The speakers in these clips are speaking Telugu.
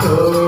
ఆరాధించదని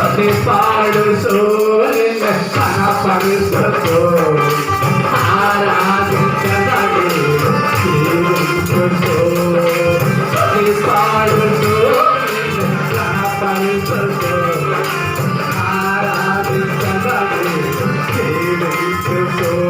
పవి పాడు సోని మన పవిత్రతో ఆరాధించదని పవి పాడు సోని మన పవిత్రతో ఆరాధించదని జీవించుతో.